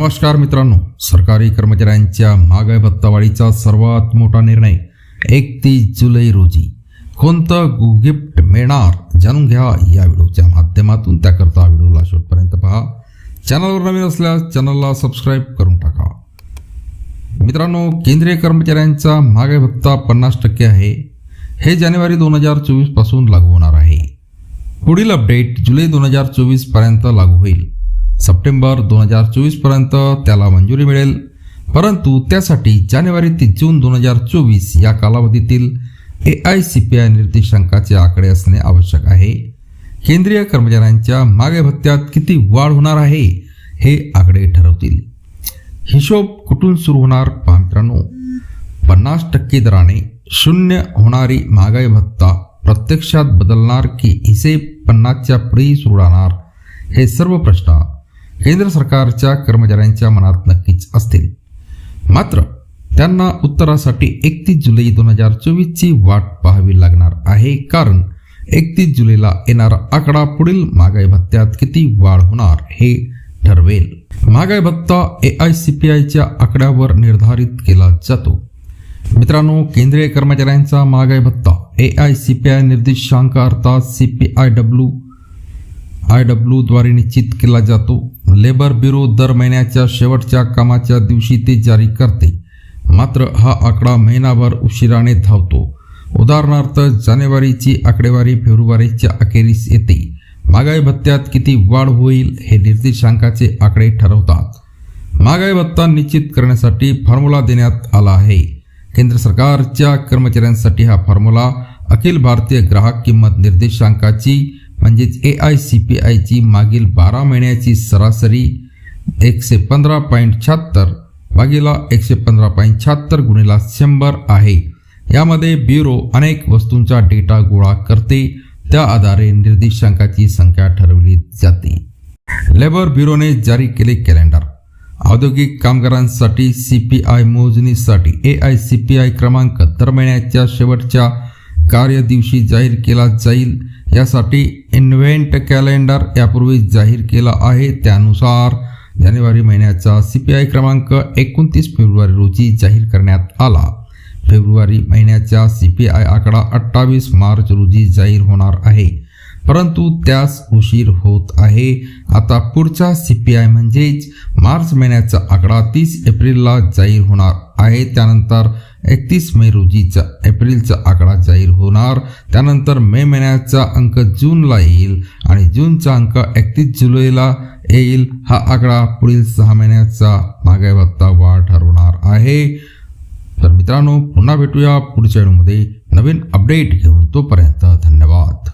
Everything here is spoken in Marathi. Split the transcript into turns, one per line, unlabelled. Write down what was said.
नमस्कार मित्रांनो सरकारी कर्मचाऱ्यांच्या महागाई भत्तावाढीचा सर्वात मोठा निर्णय एकतीस जुलै रोजी. कोणतं गु- गिफ्ट मिळणार जाणून घ्या या व्हिडिओच्या माध्यमातून. त्याकरता व्हिडिओला शेवटपर्यंत पहा. चॅनलवर नवीन असल्यास चॅनलला सबस्क्राईब करून टाका. मित्रांनो केंद्रीय कर्मचाऱ्यांचा महागाई भत्ता पन्नास टक्के आहे. हे जानेवारी दोन हजार चोवीसपासून लागू होणार आहे. पुढील अपडेट जुलै दोन हजार चोवीसपर्यंत लागू होईल. सप्टेंबर दोन हजार चोवीसपर्यंत त्याला मंजुरी मिळेल. परंतु त्यासाठी जानेवारी ते जून दोन हजार चोवीस या कालावधीतील A I C P I निर्देशांकाचे आकडे असणे आवश्यक आहे. केंद्रीय कर्मचाऱ्यांच्या मागे भत्त्यात किती वाढ होणार आहे हे आकडे ठरवतील. हिशोब कुठून सुरू होणार पहा मित्रांनो. पन्नास टक्के दराने शून्य होणारी महागाई भत्ता प्रत्यक्षात बदलणार की हिसेब पन्नासच्या पुढेही सुरू राहणार? हे सर्व प्रश्न केंद्र सरकारच्या कर्मचाऱ्यांच्या मनात नक्कीच असतील. मात्र त्यांना उत्तरासाठी एकतीस जुलै दोन हजार चोवीसची वाट पाहावी लागणार आहे कारण एकतीस जुलैला येणारा आकडा पुढील महागाई भत्त्यात किती वाढ होणार हे ठरवेल. महागाई भत्ता ए आय सी पी आयच्या आकड्यावर निर्धारित केला जातो. मित्रांनो केंद्रीय कर्मचाऱ्यांचा महागाई भत्ता A I C P I निर्देशांक अर्थात C P I W I W द्वारे निश्चित केला जातो. लेबर ब्युरो दर महिन्याच्या शेवटच्या कामाच्या दिवशी ते जारी करते. मात्र हा आकडा महिनाभर उशिराने धावतो. उदाहरणार्थ जानेवारीची आकडेवारी फेब्रुवारीच्या अखेरीस येते. महागाई भत्त्यात किती वाढ होईल हे निर्देशांकाचे आकडे ठरवतात. महागाई भत्ता निश्चित करण्यासाठी फॉर्म्युला देण्यात आला आहे. केंद्र सरकारच्या कर्मचाऱ्यांसाठी हा फॉर्म्युला अखिल भारतीय ग्राहक किंमत निर्देशांकाची म्हणजेच ए आय सी पी आयची मागील बारा महिन्याची सरासरी एकशे पंधरा पॉईंट शहात्तर भागीला एकशे पंधरा पॉईंट शहात्तर गुणिला शंभर आहे. यामध्ये ब्युरो अनेक वस्तूंचा डेटा गोळा करते. त्या आधारे निर्देशांकाची संख्या ठरवली जाते. लेबर ब्युरोने जारी केले कॅलेंडर. औद्योगिक कामगारांसाठी सी पी आय मोजणीसाठी A I C P I क्रमांक दर महिन्याच्या शेवटच्या कार्यदिवशी जाहीर केला जाईल. यासाठी इन्व्हेंट कॅलेंडर यापूर्वी जाहीर केला आहे. त्यानुसार जानेवारी महिन्याचा सी पी आय क्रमांक एकोणतीस फेब्रुवारी रोजी जाहीर करण्यात आला. फेब्रुवारी महिन्याचा सी पी आय आकडा अठ्ठावीस मार्च रोजी जाहीर होणार आहे. परंतु त्यास उशीर होत आहे. आता पुढचा सी पी आय म्हणजेच मार्च महिन्याचा आकडा तीस एप्रिलला जाहीर होणार आहे. त्यानंतर एकतीस मे रोजीचा एप्रिलचा आकडा जाहीर होणार. त्यानंतर मे महिन्याचा अंक जूनला येईल आणि जूनचा अंक एकतीस जुलैला येईल. हा आकडा पुढील सहा महिन्याचा महागाई भत्ता वाढ ठरवणार आहे. तर मित्रांनो पुन्हा भेटूया पुढच्या व्हिडिओमध्ये. नवीन अपडेट घेऊन तोपर्यंत धन्यवाद.